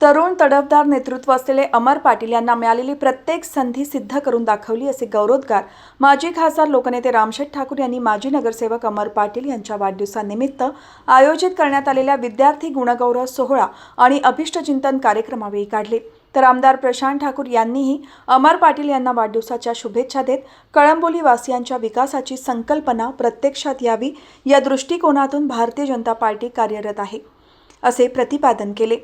तरुण तडफदार नेतृत्व असलेले अमर पाटील यांना मिळालेली प्रत्येक संधी सिद्ध करून दाखवली असे गौरवोद्गार माजी खासदार लोकनेते रामशेठ ठाकूर यांनी माजी नगरसेवक अमर पाटील यांच्या वाढदिवसानिमित्त आयोजित करण्यात आलेल्या विद्यार्थी गुणगौरव सोहळा आणि अभिष्टचिंतन कार्यक्रमावेळी काढले. तर आमदार प्रशांत ठाकूर यांनीही अमर पाटील यांना वाढदिवसाच्या शुभेच्छा देत कळंबोली वासियांच्या विकासाची संकल्पना प्रत्यक्षात यावी या दृष्टिकोनातून भारतीय जनता पार्टी कार्यरत आहे असे प्रतिपादन केले.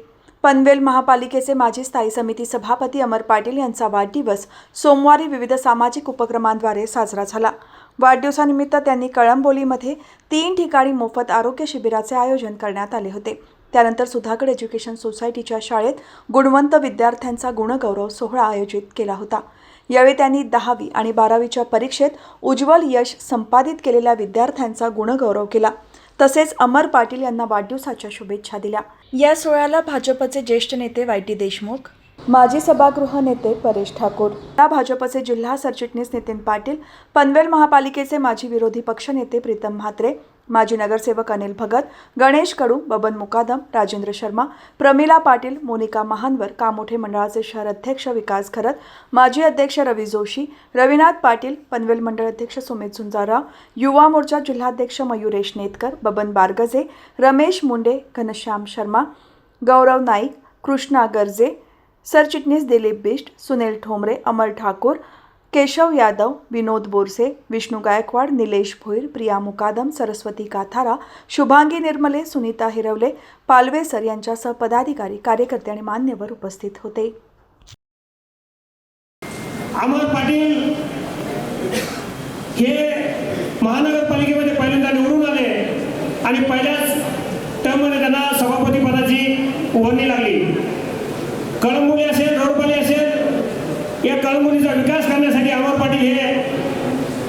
पनवेल महापालिकेचे माजी स्थायी समिती सभापती अमर पाटील यांचा वाढदिवस सोमवारी विविध सामाजिक उपक्रमांद्वारे साजरा झाला. वाढदिवसानिमित्त त्यांनी कळंबोलीमध्ये तीन ठिकाणी मोफत आरोग्य शिबिराचे आयोजन करण्यात आले होते. त्यानंतर सुधागड एज्युकेशन सोसायटीच्या शाळेत गुणवंत विद्यार्थ्यांचा गुणगौरव सोहळा आयोजित केला होता. यावेळी त्यांनी दहावी आणि बारावीच्या परीक्षेत उज्ज्वल यश संपादित केलेल्या विद्यार्थ्यांचा गुणगौरव केला. तसेच अमर पाटील यांना वाढदिवसाच्या शुभेच्छा दिल्या. या सोहळ्याला भाजपचे ज्येष्ठ नेते वाय टी देशमुख माजी सभागृह नेते परेश ठाकूर या भाजपचे जिल्हा सरचिटणीस नितीन पाटील पनवेल महापालिकेचे माजी विरोधी पक्षनेते प्रीतम म्हात्रे माजी नगरसेवक अनिल भगत गणेश कडू बबन मुकादम राजेंद्र शर्मा प्रमिला पाटील मोनिका महानवर कामोठे मंडळाचे शहर अध्यक्ष विकास खरत माजी अध्यक्ष रवी जोशी रविनाथ पाटील पनवेल मंडळ अध्यक्ष सुमित झुंजाराव युवा मोर्चा जिल्हाध्यक्ष मयुरेश नेतकर बबन बारगजे रमेश मुंडे घनश्याम शर्मा गौरव नाईक कृष्णा गर्जे सरचिटणीस दिलीप बिष्ट सुनील ठोंबरे अमर ठाकूर केशव यादव विनोद बोरसे विष्णू गायकवाड निलेश भोईर प्रिया मुकादम सरस्वती काथारा शुभांगी निर्मले सुनीता हिरवले पालवेसर यांच्यासह पदाधिकारी कार्यकर्ते आणि मान्यवर उपस्थित होते. अमोल पाटील हे महानगरपालिकेमध्ये पहिल्यांदा निवडून आले आणि पहिल्याच टर्ममध्ये त्यांना सभापती पदाची उभारणी लागली. कळंबोली असेल रोडपाली असेल या कळंबोलीचा विकास करण्यासाठी अमर पाटील हे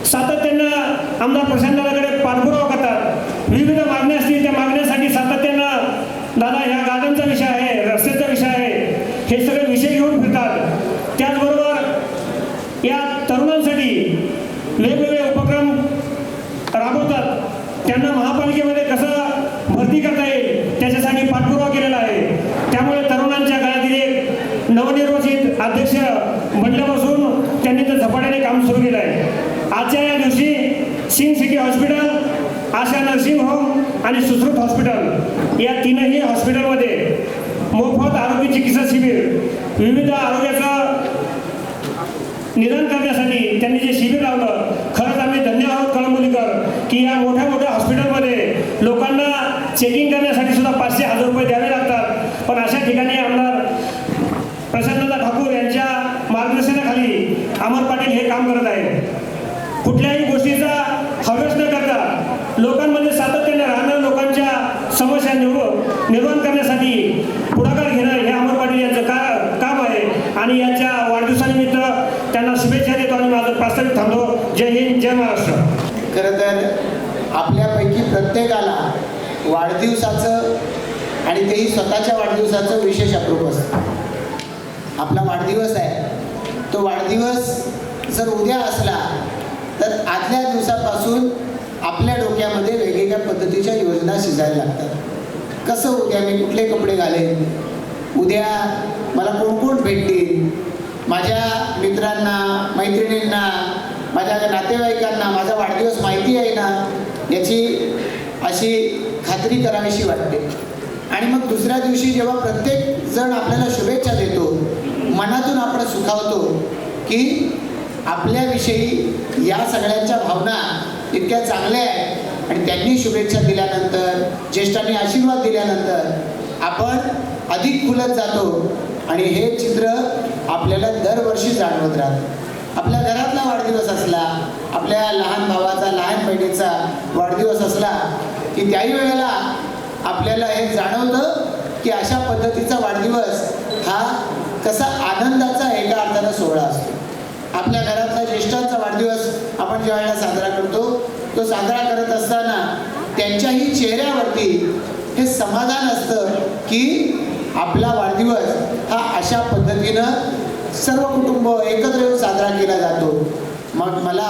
सातत्यानं आमदार प्रशांतदादाकडे पाठपुरावा करतात. विविध मागण्या असतील त्या मागण्या सातत्यानं दादा ह्या गार्डनचा विषय आहे रस्त्याचा विषय आहे हे सगळे विषय घेऊन फिरतात त्याचबरोबर या तरुणांसाठी वेगवेगळे उपक्रम राबवतात त्यांना महापालिकेमध्ये कसं भरती करता येईल त्याच्यासाठी पाठपुरावा केलेला आहे त्यामुळे तरुणांच्या गळ्यातील एक नवनिर्वाचित अध्यक्ष बनल्यापासून त्यांनी तर झपाट्याने काम सुरू केलं आहे. आजच्या या दिवशी Singh city hospital Asha nursing home आणि सुश्रुत हॉस्पिटल या तीनही हॉस्पिटलमध्ये मोफत आरोग्य चिकित्सा शिबिर विविध आरोग्याचं निदान करण्यासाठी त्यांनी जे शिबिर लावलं खरंच आम्ही धन्य आहोत कळंबोलीकर की या मोठ्या मोठ्या हॉस्पिटलमध्ये लोकांना चेकिंग करण्यासाठी सुद्धा पाचशे हजार रुपये द्यावे लागतात पण अशा ठिकाणी आमदार प्रसन्नदा ठाकूर यांच्या मार्गदर्शनाखाली अमर पाटील हे काम करत आहेत. कुठल्याही गोष्टीचा हवेस न करता लोकांमध्ये सातत्याने राहणं लोकांच्या समस्या निवड निर्माण करण्यासाठी पुढाकार घेणं हे अमर पाटील यांचं का काम आहे. आणि याच्या वाढदिवसानिमित्त त्यांना शुभेच्छा देतो आणि माझं प्रास्ताविक थांबतो. जय हिंद जय महाराष्ट्र. खरं तर आपल्यापैकी प्रत्येकाला वाढदिवसाचं आणि तेही स्वतःच्या वाढदिवसाचं विशेष अप्रूप असतं. आपला वाढदिवस आहे. तो वाढदिवस जर उद्या असला तर आदल्या दिवसापासून आपल्या डोक्यामध्ये वेगवेगळ्या पद्धतीच्या योजना शिजायला लागतात. कसं उद्या मी कुठले कपडे घालेन? उद्या मला कोण कोण भेटतील माझ्या मित्रांना मैत्रिणींना माझ्या नातेवाईकांना माझा वाढदिवस माहिती आहे ना? याची अशी खात्री करावीशी वाटते. आणि मग दुसऱ्या दिवशी जेव्हा प्रत्येक जण आपल्या शुभेच्छा देतो मनातून आपण सुखावतो की आपल्याविषयी या सगळ्यांच्या भावना इतक्या चांगल्या आहेत. आणि त्यांनी शुभेच्छा दिल्यानंतर ज्येष्ठांनी आशीर्वाद दिल्यानंतर आपण अधिक खुलत जातो. आणि हे चित्र आपल्याला दरवर्षी जाणवत राहतं. आपल्या घरातला वाढदिवस असला आपल्या लहान भावाचा लहान बहिणीचा वाढदिवस असला की त्याही वेळेला आपल्याला हे जाणवतं की अशा पद्धतीचा वाढदिवस हा कसा आनंदाचा एका अर्थानं सोहळा असतो. आपल्या घरातला ज्येष्ठांचा वाढदिवस आपण ज्या वेळेला साजरा करतो. तो साजरा करत असताना त्यांच्याही चेहऱ्यावरती हे समाधान असतं की आपला वाढदिवस हा अशा पद्धतीनं सर्व कुटुंब एकत्र येऊन साजरा केला जातो. मग मला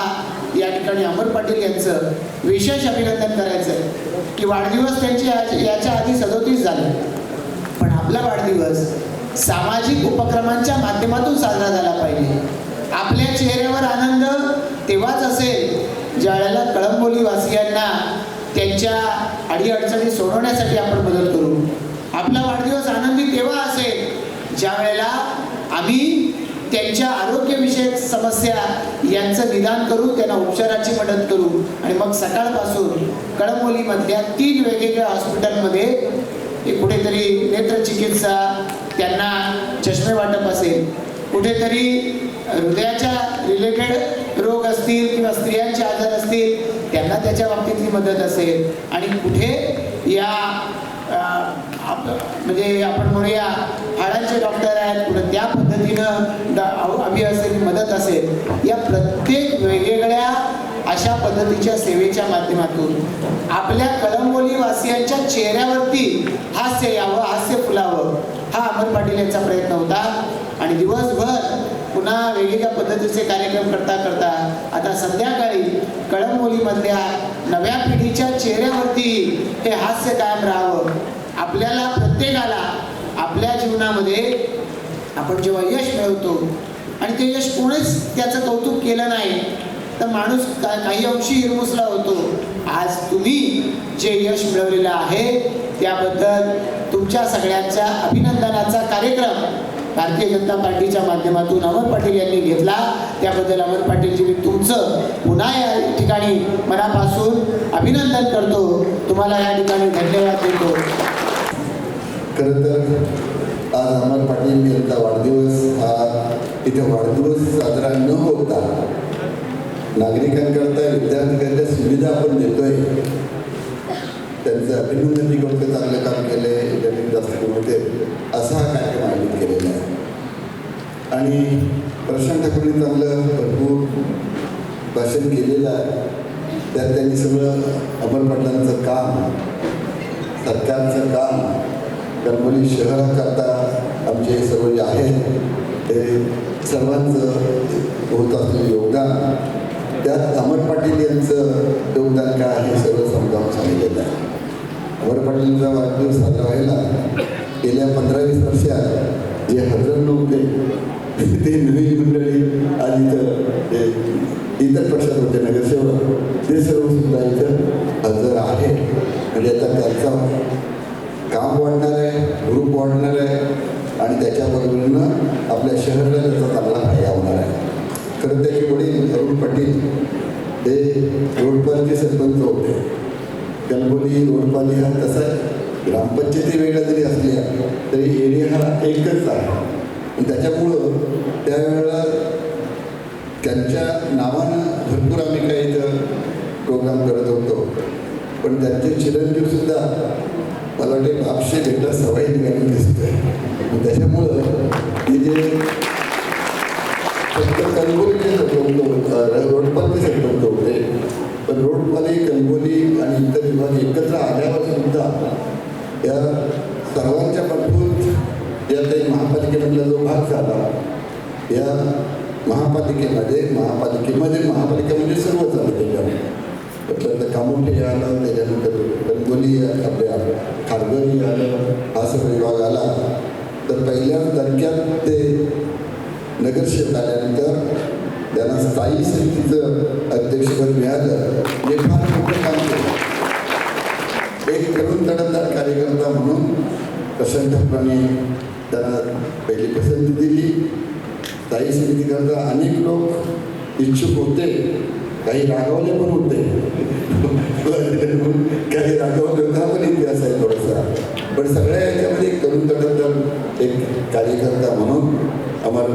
या ठिकाणी अमर पाटील यांचं विशेष अभिनंदन करायचं आहे की वाढदिवस त्यांचे याच्या आधी सदोतीस झाले. पण आपला वाढदिवस सामाजिक उपक्रमांच्या माध्यमातून साजरा झाला पाहिजे. आपल्या चेहऱ्यावर आनंद तेव्हाच असेल ज्या वेळेला कळंबोली वासियांना त्यांच्या अडीअडचणी सोडवण्यासाठी आपण मदत करू. आपला वाढदिवस आनंदी तेव्हा असेल ज्या वेळेला आम्ही त्यांच्या आरोग्यविषयक समस्या यांचं निदान करू त्यांना उपचाराची मदत करू आणि मग सकाळपासून कळंबोलीमधल्या तीन वेगवेगळ्या हॉस्पिटलमध्ये हे कुठेतरी नेत्रचिकित्सा त्यांना चष्मे वाटप असेल. कुठेतरी हृदयाच्या रिलेटेड रोग असतील किंवा स्त्रियांचे आजार असतील त्यांना त्याच्या बाबतीतली मदत असेल. आणि कुठे या म्हणजे आपण म्हणूया हाडांचे डॉक्टर आहेत पुढे त्या पद्धतीनं ड- हवी मदत असेल या प्रत्येक वेगवेगळ्या अशा पद्धतीच्या सेवेच्या माध्यमातून आपल्या कळंबोली वासियांच्या चेहऱ्यावरती हास्य यावं हास्य फुलावं हा अमर पाटील यांचा प्रयत्न होता. आणि दिवसभर पुन्हा वेगवेगळ्या पद्धतीचे कार्यक्रम करता करता आता संध्याकाळी कळंबोलीमधल्या नव्या पिढीच्या चेहऱ्यावरती हे हास्य कायम राहावं. आपल्याला प्रत्येकाला आपल्या जीवनामध्ये आपण जेव्हा यश मिळवतो आणि ते यश कोणीच त्याचं कौतुक केलं नाही तर माणूस का काही अंशी हिरमुसला होतो. आज तुम्ही जे यश मिळवलेलं आहे त्याबद्दल तुमच्या सगळ्यांच्या अभिनंदनाचा कार्यक्रम भारतीय जनता पार्टीच्या माध्यमातून अमर पाटील यांनी घेतला. त्याबद्दल अमर पाटीलजी मी तुमचं पुन्हा या ठिकाणी मनापासून अभिनंदन करतो. तुम्हाला या ठिकाणी धन्यवाद देतो. खरं तर आज अमर पाटील यांचा वाढदिवस हा इथे वाढदिवस साजरा न होता नागरिकांकरता विद्यार्थ्यांच्या सुविधा आपण देतोय. त्यांचं अभिनंदन मी करतो. चांगलं काम केलंय. जास्त होते. असा काय कार्यक्रम आयोजित केलेला आहे आणि प्रशांत ठाकूरने चांगलं भरपूर भाषण केलेलं आहे. त्यात त्यांनी सगळं अमर पाटलांचं काम सरकारचं काम गणपती शहराकरता आमचे सर्व जे आहेत ते सर्वांचं होत असलेलं योगदान. त्यात अमर पाटील यांचं योगदान काय आहे सर्व समजावून सांगितलेलं आहे. अमर पाटीलचा वाढदिवस साजरा व्हायला गेल्या पंधरा वीस वर्षात जे हजर नव्हते ते नवीन मंडळी आज इथं ते इतर पक्षात होते नगरसेवक ते सर्व सुद्धा इथं हजर आहे म्हणजे आता त्यांचा काम वाढणार आहे ग्रुप वाढणार आहे आणि त्याच्याबरोबरीनं आपल्या शहराला त्याचा चांगला फायदा होणार आहे खरं त्याचे वडील अरुण पाटील हे रोडपालचे सरपंच होते कलबोली रोडपाली हा तसा आहे ग्रामपंचायती वेगळ्या जरी असल्या तरी एरिया हा एकच आहे त्याच्यामुळं त्यावेळेला त्यांच्या नावानं भरपूर आम्ही काही इथं प्रोग्राम करत होतो. पण त्यांचे चिरंजीवसुद्धा मला वाटते बापशे भेटा सवाई निघाली दिसतोय त्याच्यामुळं ते जे फक्त कणगोलीचे सरपंच रोडपालचे होते. पण रोडपाली कणगोली आणि इतर विभाग एकत्र आल्यावर सुद्धा या सर्वांच्या पाठवून या काही महापालिकेमधला जो भाग झाला या महापालिकेमध्ये महापालिकेमध्ये महापालिका म्हणजे सर्व झालं त्याच्यामध्ये. त्यातलं कामोठे आलं त्याच्यानंतर रंगोली आपल्या खारगरी आलं हा सर्व विभाग आला. तर पहिल्या दणक्यात ते नगरसेवक आल्यानंतर त्यांना स्थायी समितीचं अध्यक्षपद मिळालं. हे फार मोठं काम केलं एक तरुण तडफदार कार्यकर्ता म्हणून प्रशांतपणे त्यांना पहिली पसंती दिली. स्थायी समितीकरता अनेक लोक इच्छुक होते. काही रागवले पण होते. काही रागवले होता पण इतिहास आहे थोडासा. पण सगळ्या याच्यामध्ये करून तरुण तडफदार एक कार्यकर्ता म्हणून अमर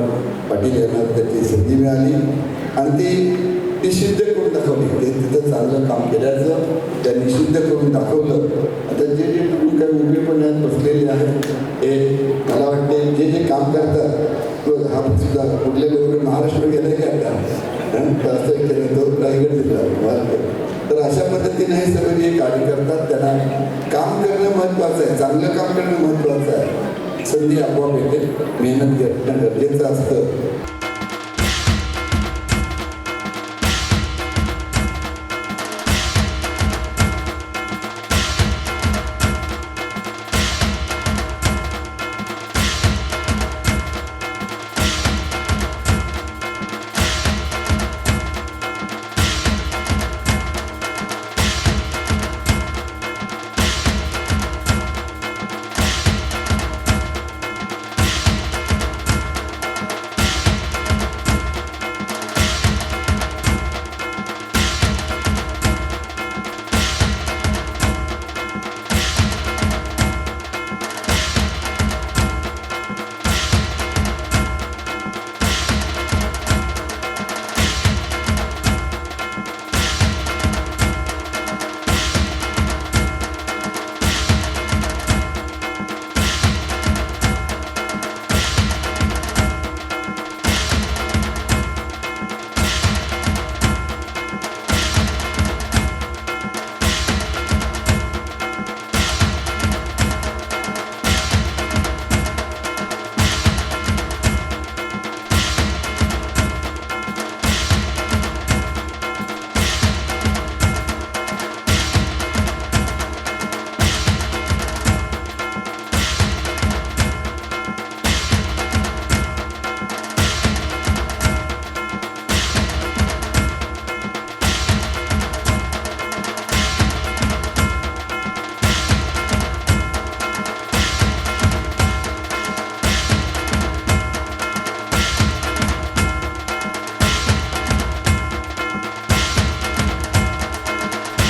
पाटील यांना त्याची संधी मिळाली. आणि ती ती सिद्ध करून दाखवली. ते तिथं चांगलं काम केल्याचं त्यांनी सिद्ध करून दाखवलं. आता जे जे काही उभेपणात पण आहेत असं सुद्धा कुठल्या महाराष्ट्र गेलं की आता? जास्त केलं तर रायगड जिल्हा तर अशा पद्धतीने हे सगळे जे कार्य करतात त्यांना काम करणं महत्त्वाचं आहे. चांगलं काम करणं महत्त्वाचं आहे. संधी आपोआप येते. मेहनत घेणं गरजेचं असतं.